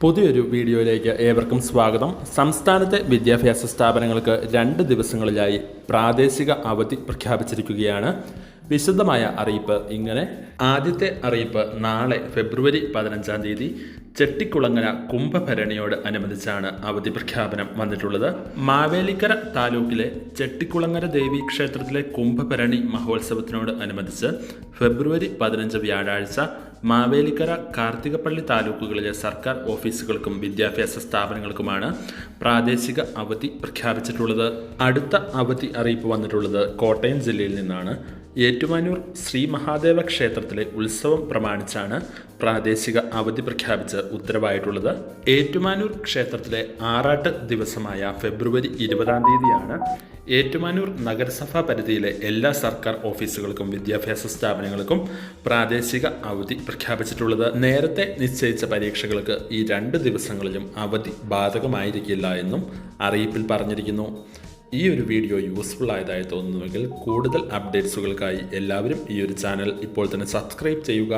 പുതിയൊരു വീഡിയോയിലേക്ക് ഏവർക്കും സ്വാഗതം. സംസ്ഥാനത്തെ വിദ്യാഭ്യാസ സ്ഥാപനങ്ങൾക്ക് രണ്ട് ദിവസങ്ങളിലായി പ്രാദേശിക അവധി പ്രഖ്യാപിച്ചിരിക്കുകയാണ്. വിശദമായ അറിയിപ്പ് ഇങ്ങനെ. ആദ്യത്തെ അറിയിപ്പ് നാളെ ഫെബ്രുവരി പതിനഞ്ചാം തീയതി ചെട്ടിക്കുളങ്ങര കുംഭഭരണിയോട് അനുബന്ധിച്ചാണ് അവധി പ്രഖ്യാപനം വന്നിട്ടുള്ളത്. മാവേലിക്കര താലൂക്കിലെ ചെട്ടിക്കുളങ്ങര ദേവി ക്ഷേത്രത്തിലെ കുംഭഭരണി മഹോത്സവത്തിനോട് അനുബന്ധിച്ച് ഫെബ്രുവരി പതിനഞ്ച് വ്യാഴാഴ്ച മാവേലിക്കര കാർത്തികപ്പള്ളി താലൂക്കുകളിലെ സർക്കാർ ഓഫീസുകൾക്കും വിദ്യാഭ്യാസ സ്ഥാപനങ്ങൾക്കുമാണ് പ്രാദേശിക അവധി പ്രഖ്യാപിച്ചിട്ടുള്ളത്. അടുത്ത അവധി അറിയിപ്പ് വന്നിട്ടുള്ളത് കോട്ടയം ജില്ലയിൽ നിന്നാണ്. ഏറ്റുമാനൂർ ശ്രീ മഹാദേവ ക്ഷേത്രത്തിലെ ഉത്സവം പ്രമാണിച്ചാണ് പ്രാദേശിക അവധി പ്രഖ്യാപിച്ച് ഉത്തരവായിട്ടുള്ളത്. ഏറ്റുമാനൂർ ക്ഷേത്രത്തിലെ ആറാട്ട് ദിവസമായ ഫെബ്രുവരി ഇരുപതാം തീയതിയാണ് ഏറ്റുമാനൂർ നഗരസഭാ പരിധിയിലെ എല്ലാ സർക്കാർ ഓഫീസുകൾക്കും വിദ്യാഭ്യാസ സ്ഥാപനങ്ങൾക്കും പ്രാദേശിക അവധി പ്രഖ്യാപിച്ചിട്ടുള്ളത്. നേരത്തെ നിശ്ചയിച്ച പരീക്ഷകൾക്ക് ഈ രണ്ട് ദിവസങ്ങളിലും അവധി ബാധകമായിരിക്കില്ല എന്നും അറിയിപ്പിൽ പറഞ്ഞിരിക്കുന്നു. ഈ ഒരു വീഡിയോ യൂസ്ഫുൾ ആയതായി തോന്നുന്നുവെങ്കിൽ കൂടുതൽ അപ്ഡേറ്റ്സുകൾക്കായി എല്ലാവരും ഈ ഒരു ചാനൽ ഇപ്പോൾ തന്നെ സബ്സ്ക്രൈബ് ചെയ്യുക.